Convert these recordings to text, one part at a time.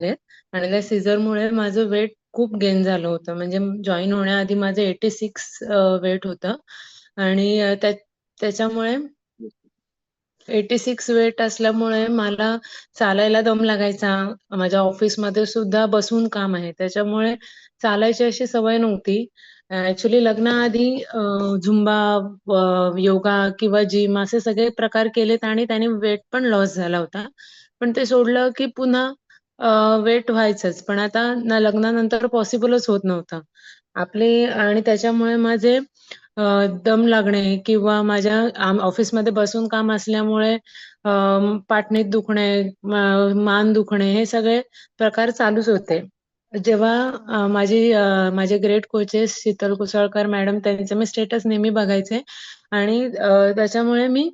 आणि त्या सीझरमुळे माझं वेट खूप गेन झालं होतं. म्हणजे जॉईन होण्याआधी माझं एटी सिक्स वेट होतं आणि त्याच्यामुळे एटी सिक्स वेट असल्यामुळे मला चालायला दम लागायचा. माझ्या ऑफिसमध्ये सुद्धा बसून काम आहे. त्याच्यामुळे चालायची अशी सवय नव्हती. ऍक्च्युली लग्नाआधी झुंबा, योगा किंवा जिम असे सगळे प्रकार केलेत आणि त्याने वेट पण लॉस झाला होता. पण ते सोडलं की पुन्हा वेट व्हायचंच. पण आता ना लग्नानंतर पॉसिबलच होत नव्हतं. आपले आणि त्याच्यामुळे माझे दम लागणे किंवा माझ्या ऑफिसमध्ये बसून काम असल्यामुळे पाटणीत दुखणे, मान दुखणे हे सगळे प्रकार चालूच होते. जेव्हा माझी माझे great coaches Sheetal Kusalkar madam त्यांचे मी स्टेटस नेहमी बघायचे आणि त्याच्यामुळे मी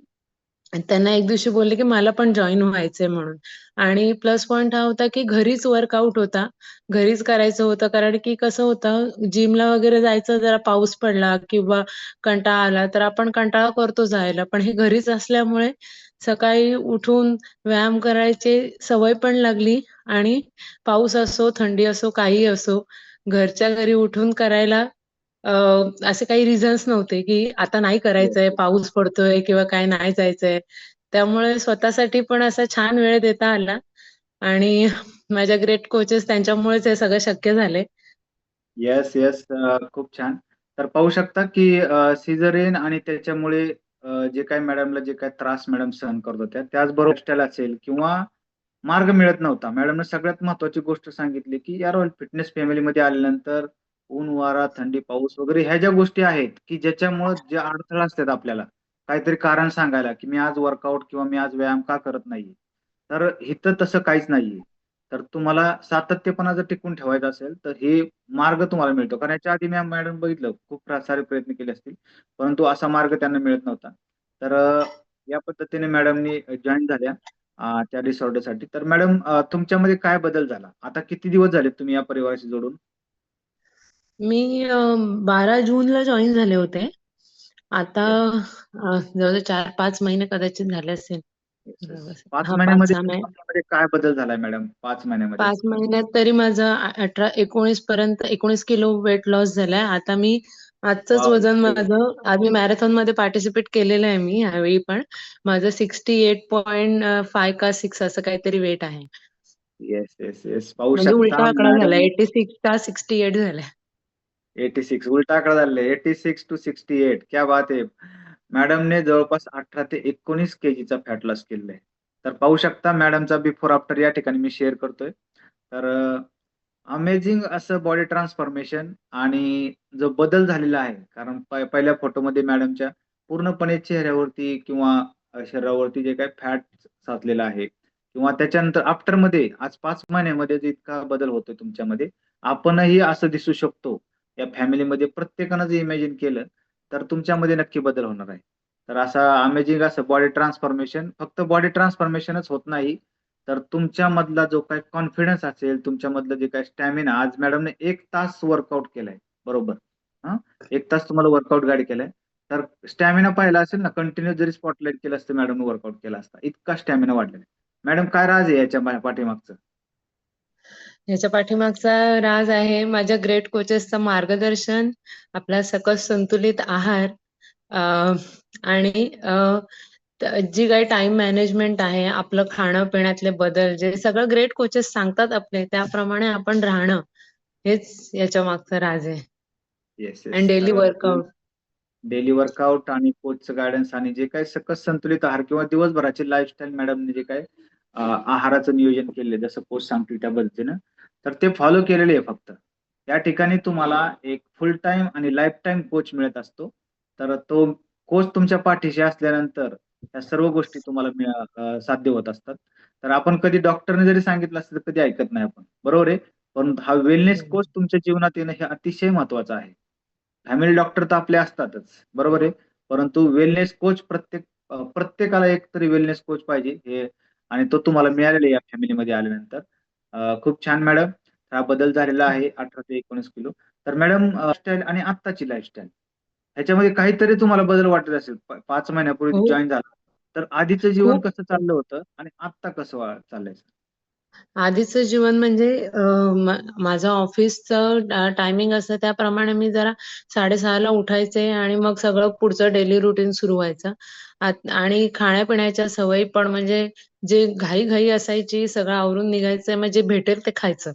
त्यांना एक दिवशी बोलले, की मला पण जॉईन व्हायचंय म्हणून आणि प्लस पॉइंट हा होता, की घरीच वर्कआउट होता. घरीच करायचं होतं कारण की कसं होतं जिमला वगैरे जायचं जरा पाऊस पडला किंवा कंटाळा आला तर आपण कंटाळा करतो जायला. पण हे घरीच असल्यामुळे सकाळी उठून व्यायाम करायची सवय पण लागली आणि पाऊस असो, थंडी असो, काहीही असो, घरच्या घरी उठून करायला असे काही रिझन्स नव्हते, की आता नाही करायचंय. पाऊस पडतोय किंवा काय नाही जायचंय. त्यामुळे स्वतःसाठी पण असा छान वेळ देता आला आणि माझ्या ग्रेट कोचेस त्यांच्यामुळेच हे सगळं शक्य झालंय. Yes, yes. खूप छान. तर पाहू शकता, की अ, सिझेरियन आणि त्याच्यामुळे जे काही मॅडमला जे काही त्रास मॅडम सहन करत होत्या, त्याचबरोबर असेल किंवा मार्ग मिळत नव्हता. मॅडमने सगळ्यात महत्त्वाची गोष्ट सांगितली, की यार फिटनेस फॅमिलीमध्ये आल्यानंतर ऊन, वारा, थंडी, पाऊस वगैरे ह्या ज्या गोष्टी आहेत, की ज्याच्यामुळे जे अडथळा असतात आपल्याला, काहीतरी कारण सांगायला, की मी आज वर्कआउट किंवा मी आज व्यायाम का करत नाहीये. तर इथं तसं काहीच नाहीये. तर तुम्हाला सातत्यपणा जर टिकून ठेवायचा असेल, तर हे मार्ग तुम्हाला मिळतो. कारण याच्या आधी मी मॅडम बघितलं, खूप सारे प्रयत्न केले असतील, परंतु असा मार्ग त्यांना मिळत नव्हता. तर या पद्धतीने मॅडमनी जॉईन झाल्या त्या डिसऑर्डरसाठी. तर मॅडम तुमच्यामध्ये काय बदल झाला? आता किती दिवस झाले तुम्ही या परिवाराशी जोडून? मी अ, 12 जूनला जॉइन झाले होते. आता अ, जवळ-जवळ 4-5 महिने कदाचित झाले असेल. Yes, yes. व्यवस्थित. 5 हां, महिन्यामध्ये 5-6 महिने. तुमच्यामध्ये काय बदल झालाय मॅडम 5 महिन्यामध्ये? 5 महिन्यात तरी माझं अ 18-19 पर्यंत 19 किलो वेट लॉस झालाय. आता मी आजचंच वॉव! वजन माझं आम्ही मॅरेथॉनमध्ये पार्टिसिपेट केलेलं आहे मी ह्यावेळी पण. माझं 68.5 का 6 असं काहीतरी वेट आहे. Yes, yes, yes. पाहू म्हणजे शकता उलटा आकडा झालाय. मॅडम 86 का 68 झालाय. 86 उलटा आकडा झाले एटी सिक्स टू 68 क्या बात आहे मॅडमने जवळपास 18 ते 19 केजीचा फॅट लॉस केलेला आहे. तर पाहू शकता मॅडमचा बिफोर आफ्टर या ठिकाणी मी शेअर करतोय. तर अमेझिंग असं बॉडी ट्रान्सफॉर्मेशन आणि जो बदल झालेला आहे, कारण पहिल्या फोटोमध्ये मॅडमच्या पूर्णपणे चेहऱ्यावरती किंवा शरीरावरती जे काही फॅट साचलेला आहे किंवा त्याच्यानंतर आफ्टरमध्ये आज पाच महिन्यामध्ये जो इतका बदल होतोय तुमच्यामध्ये, आपणही असं दिसू शकतो. या फॅमिलीमध्ये प्रत्येकानं जर इमॅजिन केलं, तर तुमच्यामध्ये नक्की बदल होणार आहे. तर असा अमेझिंग असं बॉडी ट्रान्सफॉर्मेशन फक्त बॉडी ट्रान्सफॉर्मेशनच होत नाही, तर तुमच्यामधला जो काही कॉन्फिडन्स असेल, तुमच्यामधलं जे काही स्टॅमिना आज मॅडमने एक तास वर्कआउट केलाय. बरोबर. हा एक तास तुम्हाला वर्कआउट गाडी केलाय. तर स्टॅमिना पाहिला असेल ना, कंटिन्यू जरी स्पॉटलाईट केलं असतं मॅडमने वर्कआउट केला असता. इतका स्टॅमिना वाढलेला आहे. मॅडम काय राज आहे याच्या पाठीमागचं? ह्याच्या पाठीमागचा राज आहे माझ्या ग्रेट कोचेसचं मार्गदर्शन, आपला सकस संतुलित आहार आणि जी काही टाईम मॅनेजमेंट आहे, आपलं खाणं-पिण्यातले बदल जे सगळं ग्रेट कोचेस सांगतात आपले त्याप्रमाणे आपण राहणं, हेच याच्या मागचं राज आहे. आणि. Daily workout. डेली वर्कआउट आणि कोचचं गाईडन्स आणि जे काही सकस संतुलित आहार किंवा दिवसभराची लाईफस्टाईल मॅडमने जे काही आहाराचं नियोजन केलंय जसं कोच सांगतील त्या पद्धतीनं, तर ते फॉलो केलेले आहे फक्त. त्या ठिकाणी तुम्हाला एक फुल टाइम आणि लाईफ टाईम कोच मिळत असतो. तर तो कोच तुमच्या पाठीशी असल्यानंतर या सर्व गोष्टी तुम्हाला साध्य होत असतात. तर आपण कधी डॉक्टरने जरी सांगितलं असतं तर कधी ऐकत नाही आपण. बरोबर आहे? पण हा वेलनेस कोच तुमच्या जीवनात येणं हे अतिशय महत्वाचं आहे. फॅमिली डॉक्टर तर आपले असतातच, बरोबर आहे. परंतु वेलनेस कोच प्रत्येक प्रत्येकाला एक तरी वेलनेस कोच पाहिजे हे आणि तो तुम्हाला मिळालेला आहे या फॅमिलीमध्ये आल्यानंतर. अ, खूप छान मॅडम. हा बदल झालेला आहे 18 ते 19 किलो. तर मॅडम लाईफस्टाईल आणि आत्ताची लाईफस्टाईल ह्याच्यामध्ये काहीतरी तुम्हाला बदल वाटत असेल. प 5 महिन्यापूर्वी खूप, जॉइन झाला. तर आधीचं जीवन खूप कसं चाललं होतं आणि आत्ता कसं वा चाललंय? आधीचं जीवन म्हणजे अ, माझं ऑफिसचं टायमिंग असतं त्याप्रमाणे मी जरा साडेसहाला उठायचे आणि मग सगळं पुढचं डेली रुटीन सुरू व्हायचं. आत आणि खाण्यापिण्याच्या सवयी पण म्हणजे जे घाई-घाई असायची, सगळं आवरून निघायचं, म्हणजे भेटेल ते खायचं,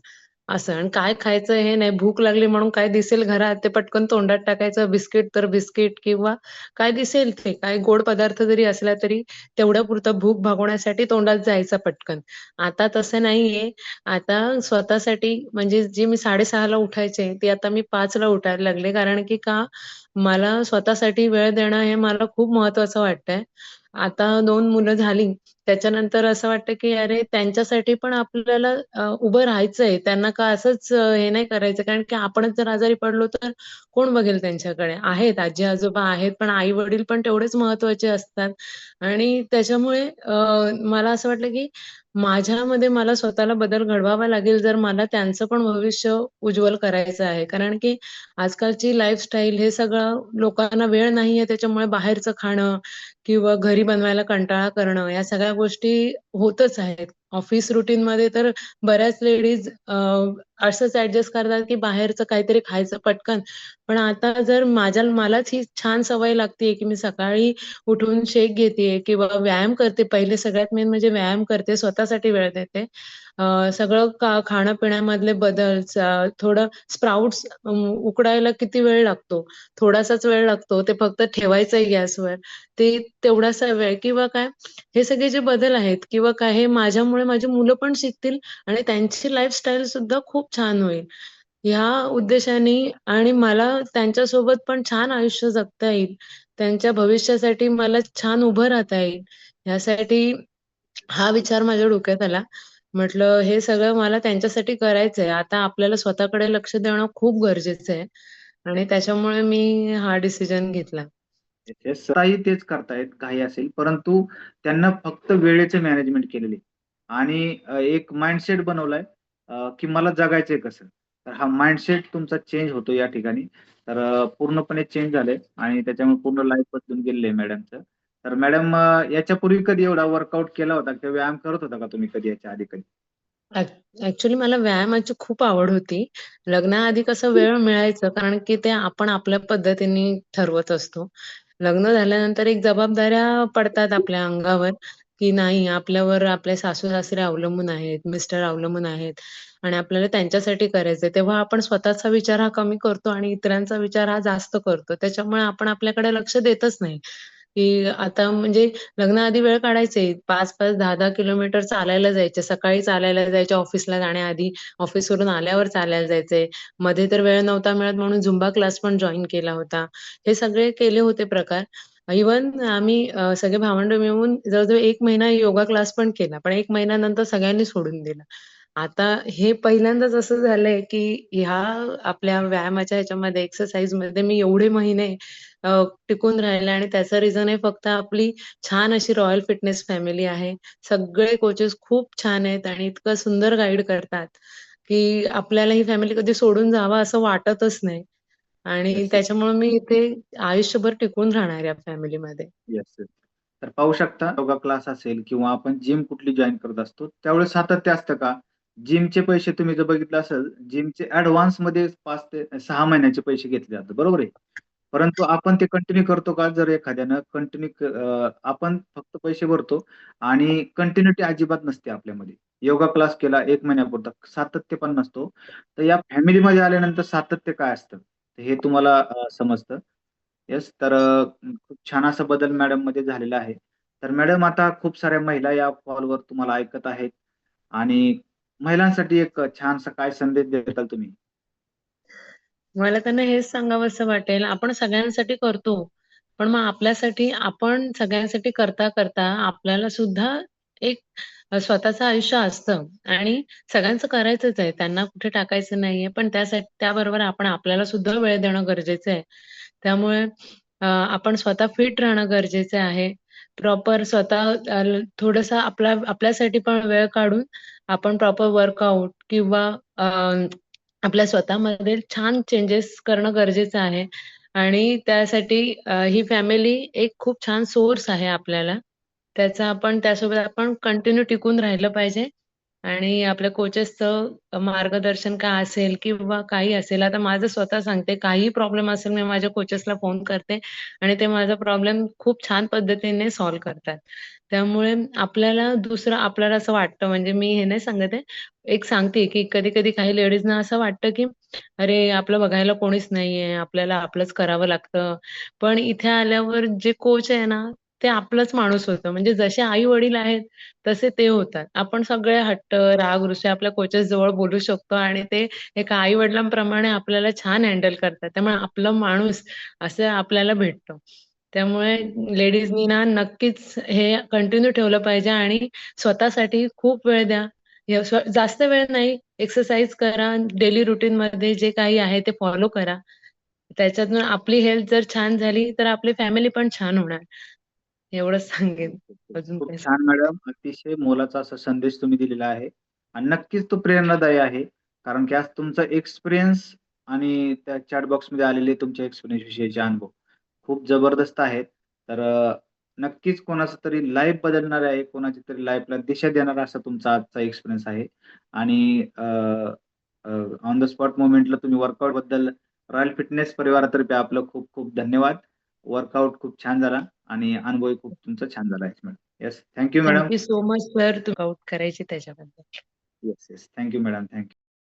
असं. आणि काय खायचं हे नाही, भूक लागली म्हणून काय दिसेल घरात ते पटकन तोंडात टाकायचं. बिस्किट तर बिस्किट किंवा काय दिसेल ते, काय गोड पदार्थ जरी असला तरी तेवढ्यापुरतं भूक भागवण्यासाठी तोंडात जायचं पटकन. आता तसं नाहीये. आता स्वतःसाठी म्हणजे जी मी साडेसहाला उठायचे, ती आता मी पाचला उठायला लागले. कारण की का, मला स्वतःसाठी वेळ देणं हे मला खूप महत्वाचं वाटतंय. आता दोन मुलं झाली, त्याच्यानंतर असं वाटतं की अरे त्यांच्यासाठी पण आपल्याला उभं राहायचंय. त्यांना का असंच हे नाही करायचं, कारण की आपणच जर आजारी पडलो तर कोण बघेल त्यांच्याकडे? आहेत आजी-आजोबा आहेत, पण आई-वडील पण तेवढेच महत्त्वाचे असतात. आणि त्याच्यामुळे मला असं वाटलं की माझ्यामध्ये मला स्वतःला बदल घडवावा लागेल, जर मला त्यांचं पण भविष्य उज्ज्वल करायचं आहे. कारण की आजकालची लाईफस्टाईल हे सगळं लोकांना वेळ नाहीये, त्याच्यामुळे बाहेरचं खाणं किंवा घरी बनवायला कंटाळा करणं, या सगळ्या गोष्टी होतच आहेत. ऑफिस रुटीन मध्ये तर बऱ्याच लेडीज असंच ऍडजस्ट करतात की बाहेरचं काहीतरी खायचं पटकन. पण आता जर माझ्या मलाच ही छान सवय लागते की मी सकाळी उठून शेक घेतेय किंवा व्यायाम करते. पहिले सगळ्यात मेन म्हणजे व्यायाम करते, स्वतःसाठी वेळ देते. सगळं का बदल, थोडं स्प्राउट्स उकडायला किती वेळ लागतो? थोडासाच वेळ लागतो. ते फक्त ठेवायचंय गॅसवर. ते तेवढासा वेळ किंवा काय, हे सगळे जे बदल आहेत किंवा काय हे माझ्यामुळे माझी मुलं पण शिकतील आणि त्यांची लाईफस्टाईल सुद्धा खूप छान होईल. ह्या उद्देशाने आणि मला त्यांच्यासोबत पण छान आयुष्य जगता येईल. त्यांच्या भविष्यासाठी मला छान उभं राहता येईल. ह्यासाठी हा विचार माझ्या डोक्यात आला. म्हटलं हे सगळं मला त्यांच्यासाठी करायचंय. आता आपल्याला स्वतःकडे लक्ष देणं खूप गरजेचं आहे आणि त्याच्यामुळे मी हा डिसिजन घेतला. स्वतःही तेच करतायत, काही असेल. परंतु त्यांना फक्त वेळेचे मॅनेजमेंट केलेले आणि एक माइंडसेट बनवलाय की मला जगायचंय कसं? तर हा माइंडसेट तुमचा चेंज होतो या ठिकाणी. तर पूर्णपणे चेंज झालंय आणि त्याच्यामुळे पूर्ण लाईफ बदलून गेलेलं आहे मॅडमचं. तर मॅडम याच्यापूर्वी कधी एवढा वर्कआउट केला होता किंवा व्यायाम करत होता का तुम्ही कधी याच्या आधी कधी? ऍक्च्युली मला व्यायामाची खूप आवड होती. लग्नाआधी कसं वेळ मिळायचं, कारण की ते आपण आपल्या पद्धतीने ठरवत असतो. लग्न झाल्यानंतर एक जबाबदाऱ्या पडतात आपल्या अंगावर, की नाही आपल्यावर आपले सासू-सासरे अवलंबून आहेत, मिस्टर अवलंबून आहेत आणि आपल्याला त्यांच्यासाठी करायचंय. तेव्हा आपण स्वतःचा विचार हा कमी करतो आणि इतरांचा विचार हा जास्त करतो. त्याच्यामुळे आपण आपल्याकडे लक्ष देतच नाही, की आता म्हणजे लग्नाआधी वेळ काढायचे. 5-5, 10-10 किलोमीटर चालायला जायचे. सकाळी चालायला जायचे ऑफिसला जाण्याआधी, ऑफिसवरून आल्यावर चालायला जायचे. मध्ये तर वेळ नव्हता मिळत म्हणून झुंबा क्लास पण जॉईन केला होता. हे सगळे केले होते प्रकार. इव्हन आम्ही सगळे भावंड मिळून जवळजवळ एक महिना योगा क्लास पण केला. पण एक महिन्यानंतर सगळ्यांनी सोडून दिला. आता हे पहिल्यांदाच असं झालंय, की ह्या आपल्या व्यायामाच्या ह्याच्यामध्ये, एक्सरसाइजमध्ये मी एवढे महिने टिकून राहिले आणि त्याचं रिझन आहे फक्त आपली छान अशी रॉयल फिटनेस फॅमिली आहे. सगळे कोचेस खूप छान आहेत आणि इतकं सुंदर गाईड करतात, की आपल्याला ही फॅमिली कधी सोडून जावं असं वाटतच नाही आणि. त्याच्यामुळे मी इथे आयुष्यभर टिकून राहणार या फॅमिलीमध्ये. तर पाहू शकता योगा क्लास असेल किंवा आपण जिम कुठली जॉइन करत असतो, त्यावेळेस सातत्य असतं का? जिमचे पैसे तुम्ही जर बघितलं असेल, जिमचे ॲडव्हान्समध्ये 5 ते सहा महिन्याचे पैसे घेतले जातात, बरोबर आहे? परंतु आपण ते कंटिन्यू करतो का? जर एखाद्यानं कंटिन्यू आपण फक्त पैसे भरतो आणि कंटिन्यूटी अजिबात नसते आपल्यामध्ये. योगा क्लास केला एक महिन्यापुरता, सातत्य पण नसतो. तर या फॅमिलीमध्ये आल्यानंतर सातत्य काय असतं? हे तुम्हाला समजतं. येस, तर खूप छान असा बदल मॅडममध्ये झालेला आहे. तर मॅडम आता खूप साऱ्या महिला या कॉलवर तुम्हाला ऐकत आहेत आणि महिलांसाठी एक छानसा काय संदेश देताल तुम्ही? मला त्यांना हेच सांगावसं वाटेल, आपण सगळ्यांसाठी करतो. पण मग आपल्यासाठी आपण सगळ्यांसाठी करता-करता आपल्याला सुद्धा एक स्वतःच स्वतःचं आयुष्य असतं आणि सगळ्यांचं करायचंच आहे. त्यांना कुठे टाकायचं नाहीये. पण त्यासाठी त्याबरोबर आपण आपल्याला सुद्धा वेळ देणं गरजेचं आहे. त्यामुळे आपण स्वतः फिट राहणं गरजेचं आहे. प्रॉपर स्वतः थोडस आपला आपल्यासाठी पण वेळ काढून आपण प्रॉपर वर्कआउट किंवा आपल्या स्वतःमध्ये छान चेंजेस करणं गरजेचं आहे आणि त्यासाठी ही फॅमिली एक खूप छान सोर्स आहे आपल्याला. त्याचा आपण त्यासोबत आपण कंटिन्यू टिकून राहिलं पाहिजे आणि आपल्या कोचेसचं मार्गदर्शन काय असेल किंवा काही असेल आता माझं स्वतः सांगते काहीही प्रॉब्लेम असेल मी माझ्या कोचेसला फोन करते आणि ते माझा प्रॉब्लेम खूप छान पद्धतीने सॉल्व्ह करतात. त्यामुळे आपल्याला दुसरं आपल्याला असं वाटतं म्हणजे मी हे नाही सांगत आहे. एक सांगते की कधी-कधी काही लेडीजना असं वाटतं की अरे, आपलं बघायला कोणीच नाहीये, आपल्याला आपलंच करावं लागतं. पण इथे आल्यावर जे कोच आहे ना, ते आपलाच माणूस होतं. म्हणजे जसे आई-वडील आहेत, तसे ते होतात. आपण सगळे हट्ट, राग ऋषी आपल्या कोचेस जवळ बोलू शकतो आणि ते एका आई-वडिलांप्रमाणे आपल्याला छान हँडल करतात. त्यामुळे आपलं माणूस असं आपल्याला भेटतो. त्यामुळे लेडीजनी ना नक्कीच हे कंटिन्यू ठेवलं पाहिजे आणि स्वतःसाठी खूप वेळ द्या. जास्त वेळ नाही, एक्सरसाइज करा, डेली रुटीन मध्ये जे काही आहे ते फॉलो करा. त्याच्यातून आपली हेल्थ जर छान झाली, तर आपली फॅमिली पण छान होणार. एवढंच सांगेन. अजून खूप काही छान मॅडम. अतिशय मोलाचा असा संदेश तुम्ही दिलेला आहे आणि नक्कीच तो प्रेरणादायी आहे. कारण की आज तुमचा एक्सपिरियन्स आणि त्या चॅट बॉक्समध्ये आलेले तुमच्या एक्सपिरियन्स विषयीचे अनुभव खूप जबरदस्त आहेत. तर अ, नक्कीच कोणाचं तरी लाईफ बदलणार आहे, कोणाची तरी लाईफला दिशा देणारा असा तुमचा आजचा एक्सपिरियन्स आहे आणि ऑन द स्पॉट मोमेंटला तुम्ही वर्कआउटबद्दल रॉयल फिटनेस परिवारातर्फे आपलं खूप खूप धन्यवाद. वर्कआउट खूप छान झाला आणि अनुभवही खूप तुमचा छान झाला madam. Yes, thank you madam. So much sir, workout करायची त्याच्याबद्दल. Yes, yes. Thank you madam. Thank you.